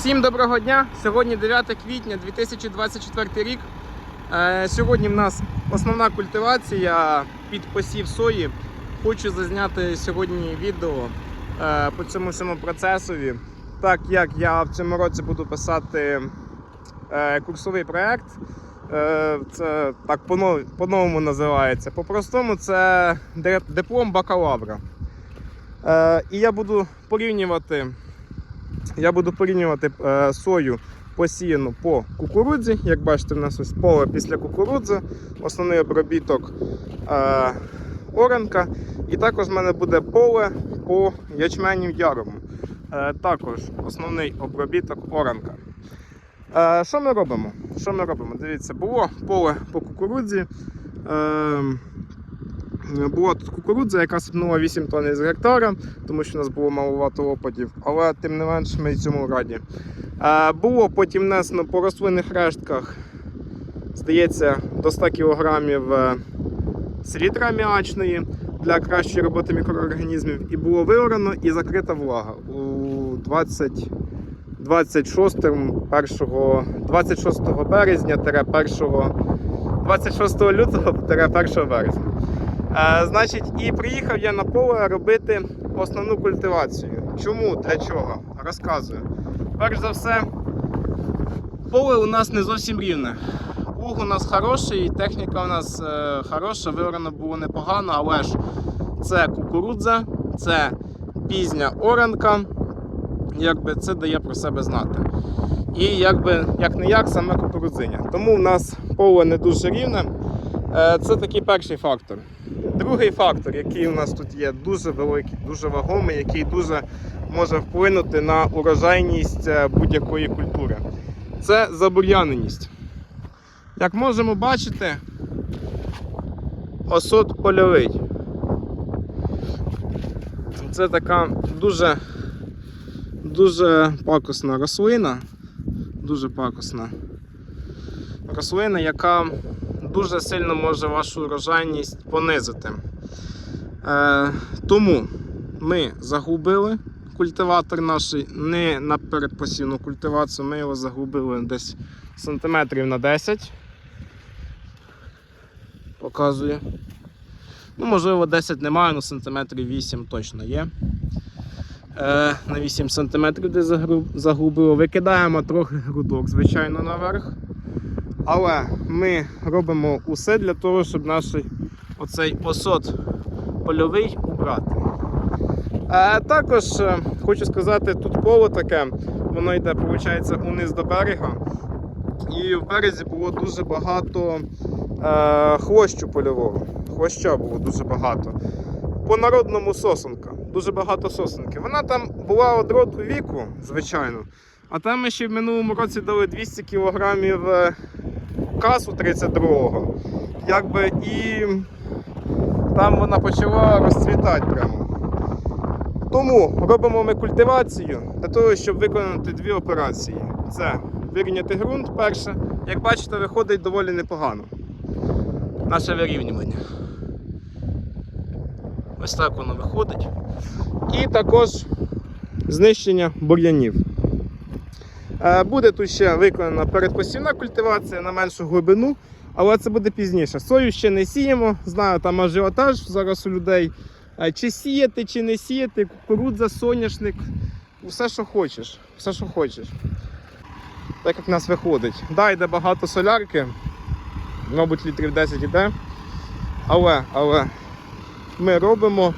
Всім доброго дня! Сьогодні 9 квітня 2024 рік. Е, Сьогодні в нас основна культивація під посів сої. Хочу зазняти сьогодні відео е, по цьому всьому процесові. Так як я в цьому році буду писати е, курсовий проєкт. Це так по-нов- по-новому називається. По-простому це диплом бакалавра. І я буду порівнювати я буду порівнювати е, сою посіяну по кукурудзі. Як бачите, в нас ось поле після кукурудзи, основний обробіток е, оранка. І також в мене буде поле по ячменю ярому. Е, також основний обробіток оранка. Що ми робимо? Що ми робимо? Дивіться, було поле по кукурудзі. Е, була тут кукурудза, яка сипнула 8 тонн з гектара, тому що у нас було маловато опадів, але тим не менш ми цьому раді. Е, було потім внесено по рослинних рештках, здається, до 100 кг селітри аміачної для кращої роботи мікроорганізмів. І було виорано і закрита влага у 20, 26, 1, 26 березня 1 26 лютого 1 березня. Е, значить, і приїхав я на поле робити основну культивацію. Чому? Для чого? Розказую. Перш за все, поле у нас не зовсім рівне. Плуг у нас хороший, техніка у нас е, хороша, виорано було непогано, але ж це кукурудза, це пізня оранка. Якби це дає про себе знати. І якби як не як саме кукурудзиня. Тому в нас поле не дуже рівне. Е, Це такий перший фактор. Другий фактор, який у нас тут є, дуже великий, дуже вагомий, який дуже може вплинути на урожайність е, будь-якої культури. Це забур'яненість. Як можемо бачити, осот польовий. Це така дуже, дуже пакосна рослина. Дуже пакосна рослина, яка дуже сильно може вашу урожайність понизити. Е, тому ми загубили культиватор наш не на передпосівну культивацію, ми його загубили десь сантиметрів на 10. Показує. Ну, можливо, 10 немає, але сантиметрів 8 точно є. Е, на 8 сантиметрів десь загубило. Викидаємо трохи грудок, звичайно, наверх. Але ми робимо усе для того, щоб наш оцей осот польовий убрати. А також е, хочу сказати, тут поле таке, воно йде, виходить, униз до берега. І в березі було дуже багато е, хвощу польового. Хвоща було дуже багато. По народному сосенка. Дуже багато сосенки. Вона там була од роду віку, звичайно. А там ми ще в минулому році дали 200 кілограмів е, касу 32-го. Якби і там вона почала розцвітати прямо. Тому робимо ми культивацію для того, щоб виконати дві операції. Це вирівняти ґрунт перше. Як бачите, виходить доволі непогано. Наше вирівнювання. Ось так воно виходить. І також знищення бур'янів. Е, Буде тут ще виконана передпосівна культивація на меншу глибину, але це буде пізніше. Сою ще не сіємо. Знаю, там ажіотаж зараз у людей. Е, Чи сіяти, чи не сіяти, кукурудза, соняшник, все, що хочеш. Все, що хочеш. Так як в нас виходить. Да, йде багато солярки, мабуть, літрів 10 йде. Але, але ми робимо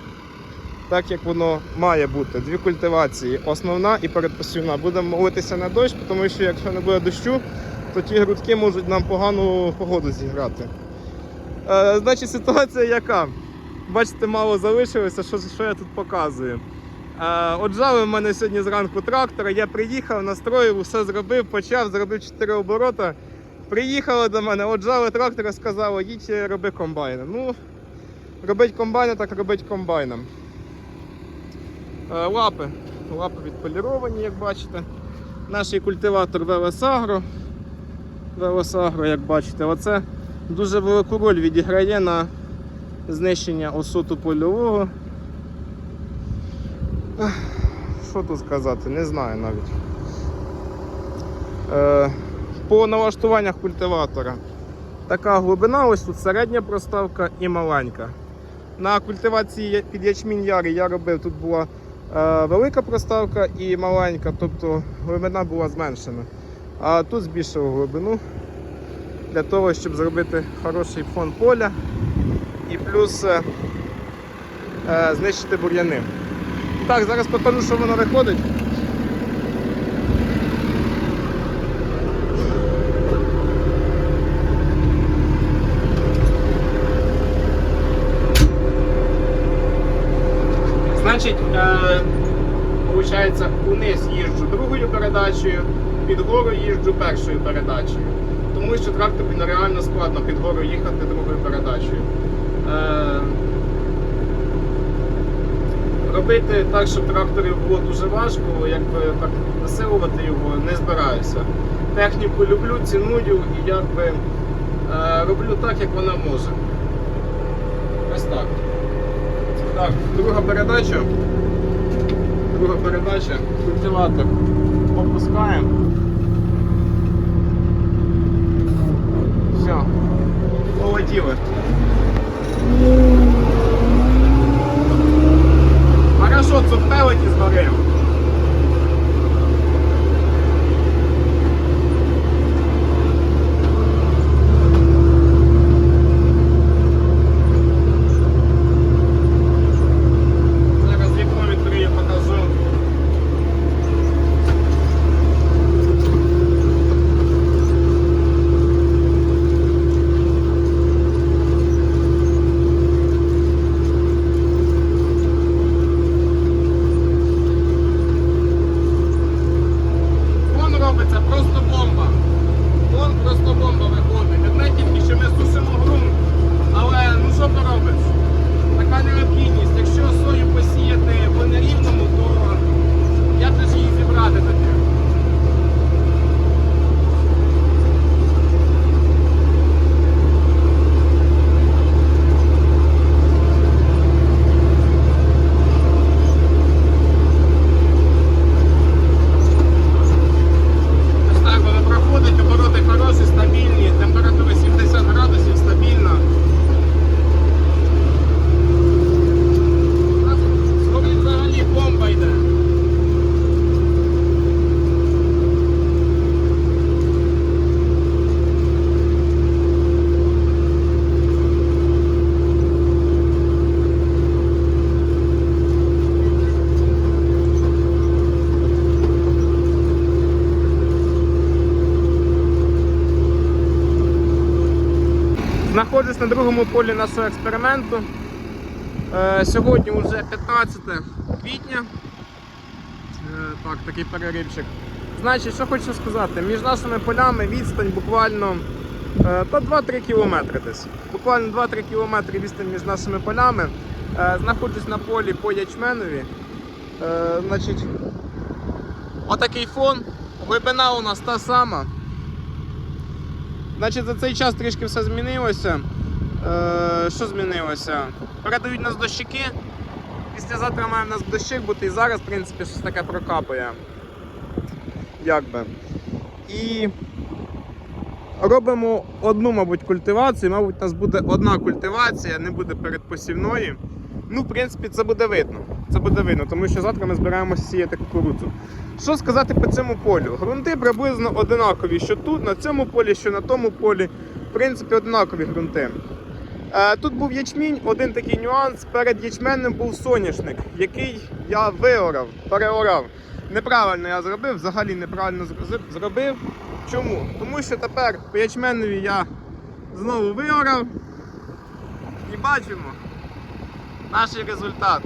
так, як воно має бути. Дві культивації. Основна і передпосівна. Будемо молитися на дощ, тому що якщо не буде дощу, то ті грудки можуть нам погану погоду зіграти. Е, значить, ситуація яка? Бачите, мало залишилося, що, що я тут показую. Е, Отжали в мене сьогодні зранку трактора, я приїхав, настроїв, все зробив, почав, зробив 4 обороти. Приїхали до мене, отжали трактора, сказали, їдь роби комбайна. Ну, робить комбайна, так робить комбайном. Е, Лапи. Лапи відполіровані, як бачите. Наш культиватор Велесагро. Велесагро, як бачите, оце дуже велику роль відіграє на знищення осоту польового. Що тут сказати, не знаю навіть. Е, По налаштуваннях культиватора. Така глибина, ось тут середня проставка і маленька. На культивації під ячмінь ярий я робив, тут була велика проставка і маленька, тобто глибина була зменшена. А тут збільшив глибину для того, щоб зробити хороший фон поля і плюс е, е, знищити бур'яни. Так, зараз покажу, що воно виходить. Значить, е, виходить, униз їжджу другою передачею, під гору їжджу першою передачею. Тому що трактору нереально складно під гору їхати другою передачею. Е, робити так, щоб тракторів було дуже важко, якби так насилувати його не збираюся. Техніку люблю, ціную і якби е, роблю так, як вона може. Ось так. Так, друга передача. Друга передача. Культиватор опускаємо. Все. Полетіли. Хорошо, це пелеті згорів. Знаходжусь на другому полі нашого експерименту. Е, сьогодні вже 15 квітня. Е, так, такий переривчик. Значить, що хочу сказати, між нашими полями відстань буквально е, та 2-3 кілометри десь. Буквально 2-3 кілометри відстань між нашими полями. Знаходжусь на полі по ячменові. Значить, отакий фон. Глибина у нас та сама. Значить, за цей час трішки все змінилося. Е, що змінилося? Передають нас дощики. Післязавтра має в нас дощик бути і зараз, в принципі, щось таке прокапає. Як. І робимо одну, мабуть, культивацію. Мабуть, у нас буде одна культивація, не буде передпосівної. Ну, в принципі, це буде видно. Це буде видно, тому що завтра ми збираємося сіяти кукурудзу. Що сказати по цьому полю? Грунти приблизно одинакові, що тут, на цьому полі, що на тому полі. В принципі, однакові ґрунти. Е, Тут був ячмінь, один такий нюанс. Перед ячменним був соняшник, який я виорав, переорав. Неправильно я зробив, взагалі неправильно зробив. Чому? Тому що тепер по ячменнові я знову виорав і бачимо наш результат.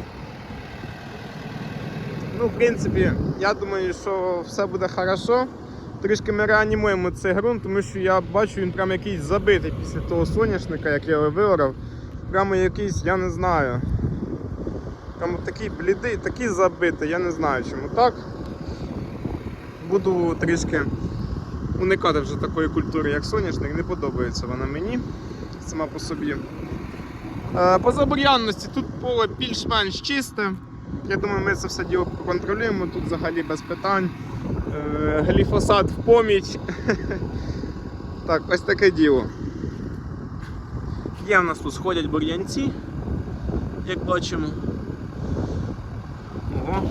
Ну, в принципі, я думаю, що все буде хорошо. Трішки ми реанімуємо цей ґрунт, тому що я бачу, він прям якийсь забитий після того соняшника, як я його виорав. Прямо якийсь, я не знаю. Прямо такий блідий, такий забитий, я не знаю чому так. Буду трішки уникати вже такої культури, як соняшник, не подобається вона мені сама по собі. Е, По забур'янності тут поле більш-менш чисте. Я думаю, ми це все діло проконтролюємо. Тут взагалі без питань. Е, Гліфосат в поміч. Так, ось таке діло. Є в нас тут сходять бур'янці, як бачимо. Ого.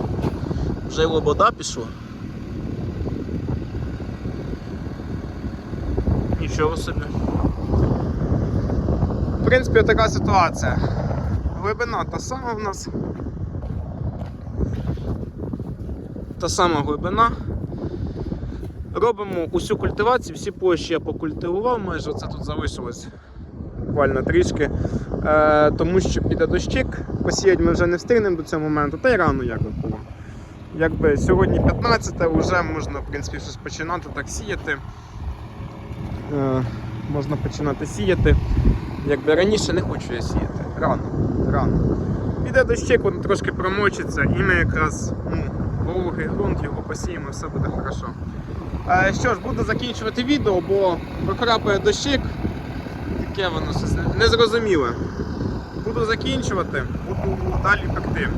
Вже лобода пішла. Нічого собі. В принципі, така ситуація. Глибина та сама в нас. Та сама глибина. Робимо усю культивацію, всі площі я покультивував, майже це тут залишилось буквально трішки. Е, тому що піде дощик, посіяти ми вже не встигнемо до цього моменту, та й рано якби було. Якби сьогодні 15 вже можна в принципі щось починати так сіяти. Е, можна починати сіяти. Якби раніше не хочу я сіяти. Рано. Рано. Піде дощик, воно трошки промочиться, і ми якраз ну, вологий ґрунт, його посіємо, все буде хорошо. Е, що ж, буду закінчувати відео, бо прокрапає дощик. Таке воно щось незрозуміле. Буду закінчувати, буду далі пекти.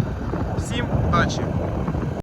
Всім удачі!